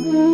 Mm-hmm.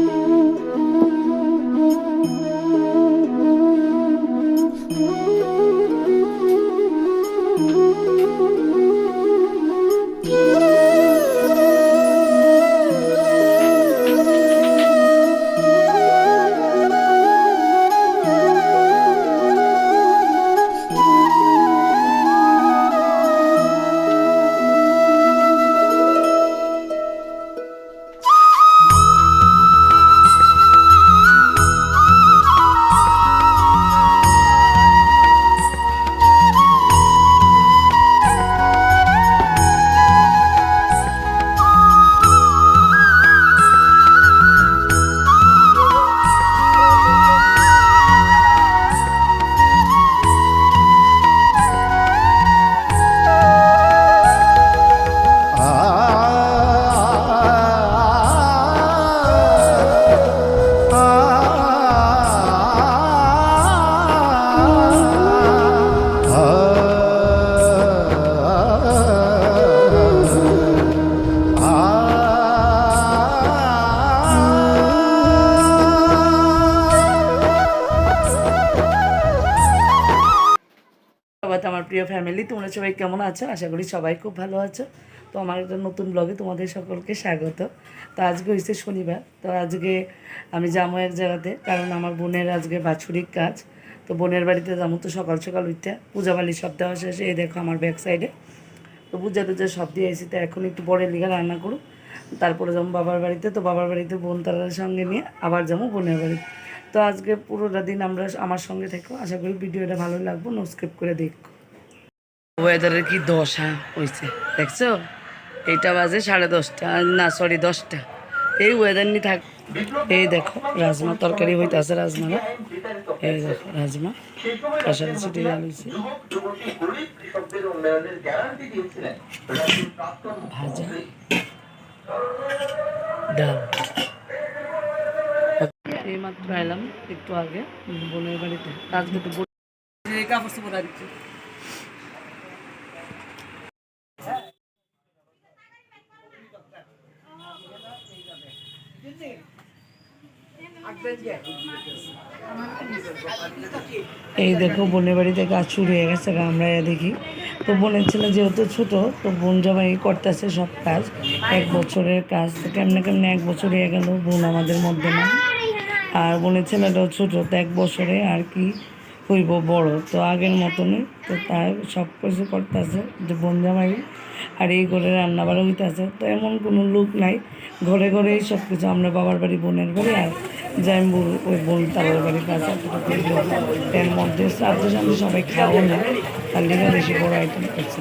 ধন্যবাদ আমার প্রিয় ফ্যামিলি তোমরা সবাই কেমন আছো? আশা করি সবাই খুব ভালো আছো। তো আমার একটা নতুন ব্লগে তোমাদের সকলকে স্বাগত। তো আজকে হয়েছে শনিবার। তো আজকে আমি যাব এক জায়গাতে, কারণ আমার বোনের আজকে বাৎসরিক কাজ। তো বোনের বাড়িতে যাব তো সকাল সকাল উঠতে পূজাবালি সব দেওয়া শেষে, এই দেখো আমার ব্যাক সাইডে তো পূজা টুজা সব দিয়ে এসে তো এখন একটু বড়ের লিগা রান্না করুক তারপরে যাব বাবার বাড়িতে। তো বাবার বাড়িতে বোন তারার সঙ্গে নিয়ে আবার যাব বোনের বাড়িতে। তো আজকে পুরোটা দিন আমরা আমার সঙ্গে থেকো। আশা করি ভিডিওটা ভালো লাগবো নো স্কিপ করে দেখো। ওয়েদারের কি দশা হয়েছে দেখছ? এইটা বাজে সাড়ে দশটা, না সরি দশটা। এই ওয়েদার নিয়ে থাক এই দেখো, রাজমা তরকারি হইতে আছে রাজমা এই দেখো, রাজমা। আলুছি ভাজা। ডাল। মাত্র এলাম একটু আগে। বোনের বাড়িতে। আজকে তো কাপড় চোপড় রাখছি এই দেখো বোনের বাড়িতে গাছ শুরু হয়ে গেছে আমরা এ দেখি। তো বোনের ছেলে যেহেতু ছোট তো বোন জামাই করতেছে সব কাজ। এক বছরের কাজ। তো কেমনে কেমনে এক বছর হয়ে গেল বোন আমাদের মধ্যে না। আর বোনের ছেলেটাও ছোট, তো এক বছরে আর কি হইব বড়। তো আগের মতনই তো তার সব কিছু করতেছে, যে বোন জামাই আর এই ঘরে রান্না বাড়া হইতেছে, তো এমন কোনো লোক নাই। ঘরে ঘরেই সব কিছু আমরা বাবার বাড়ি, বোনের বাড়ি, আর যাই জাইম্বুর ওই বোন তাদের বাড়ি কাছে এর মধ্যে সাথে সাথে সবাই খাওয়া না, তার লিগে বেশি বড় আইটেম করছে।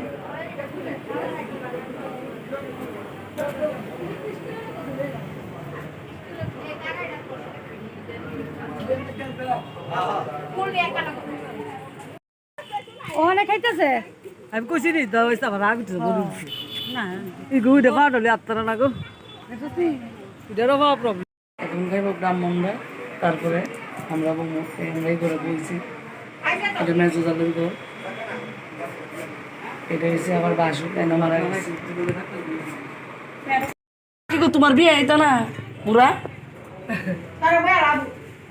ওখানে খাইতেছে আমি কইছি নি তো আমার না এই আপনারা না গো এটারও বা প্রবলেম এখন খাইব ব্রাহ্মণরা তারপরে আমরা আমরাই করে বলছি এটা মেজো জালের ঘর এটা হচ্ছে আবার বাসু কেন মারা গেছে কি তোমার বিয়ে আইতা না পুরা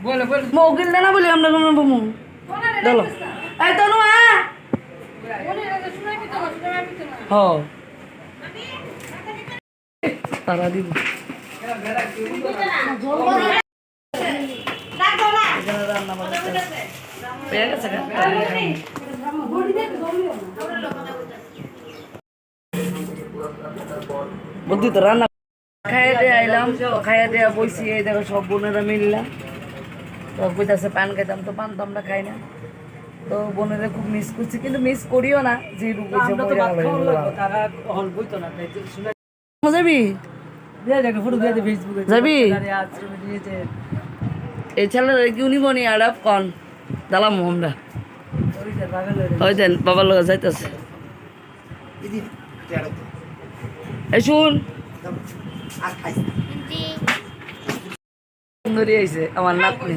বলে বলে মৌকিল না বলি আমরা কোনো বমু চলো এই তো হ্যাঁ। গা? বুদ্ধি তো রান্না খাইয়ে দিয়ে আইলাম খাইয়ে দিয়ে বইছি দেখো সব বোনেরা মিললাম তো কইতাছে, পান খাইতাম, তো পান তো আমরা খাই না। তো বোনেরা খুব মিস করছি কিন্তু মিস করিও না যে যাবি? যাবি? এই ছেলের কি উনি বনি আড়াপ কন? দালাম আমরা। ওই দেন বাবার লোক যাইতেছে। এই শুন। সুন্দরী আইছে আমার নাতনি।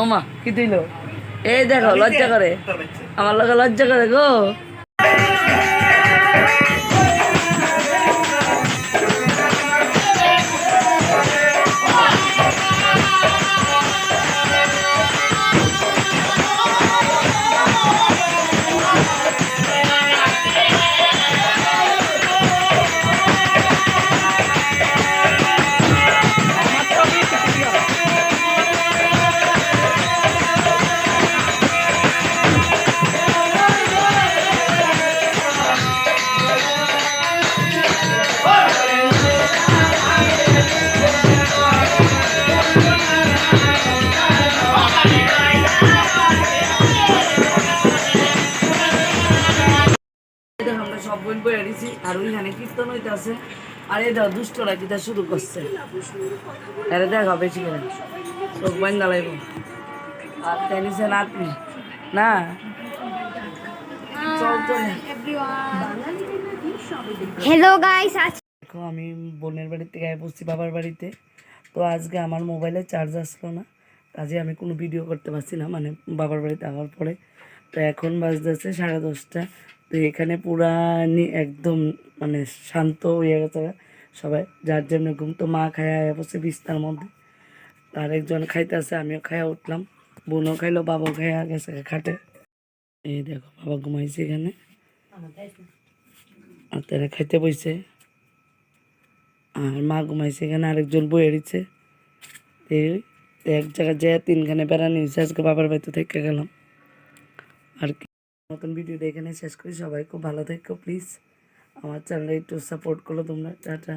ওমা কি দিল? এই দেখো লজ্জা করে। আমার লোকে লজ্জা করে গো। সব বই বই এনেছি আর ওইখানে কীর্তন হইতেছে। আর দেখো দুষ্টরা কিতা শুরু করছে। আরে দেখো বেশি করে। চোখ বাইন দালাইব আর টেনিসে নাতনি? না? হ্যালো গাইস দেখো আমি বোনের বাড়ি থেকে বসছি বাবার বাড়িতে। তো আজকে আমার মোবাইলে চার্জ আসলো না। কাজে আমি কোনো ভিডিও করতে পারছি না মানে বাবার বাড়িতে আসার পরে। তো এখন বাজতেছে সাড়ে দশটা। তো এখানে পুরা একদম মানে শান্ত হয়ে গেছে সবাই, যার জন্য ঘুম তো মা খায় বসে বিস্তার মধ্যে। আর একজন খাইতেছে, আমিও খাইয়া উঠলাম। বোনও খাইলো, বাবাও খাইয়া গেছে খাটে। এই দেখো, বাবা ঘুমাইছে এখানে। আর তারা খাইতে বইছে। আর মা ঘুমাইছে এখানে, আরেকজন বই এড়িছে এই এক জায়গায় যে তিনখানে বেড়ানি হয়েছে আজকে বাবার বাড়িতে থেকে গেলাম। আর নতুন ভিডিওটা এখানে শেষ করি। সবাই খুব ভালো থেকো প্লিজ আমার চ্যানেলে একটু সাপোর্ট করো তোমরা। টাটা।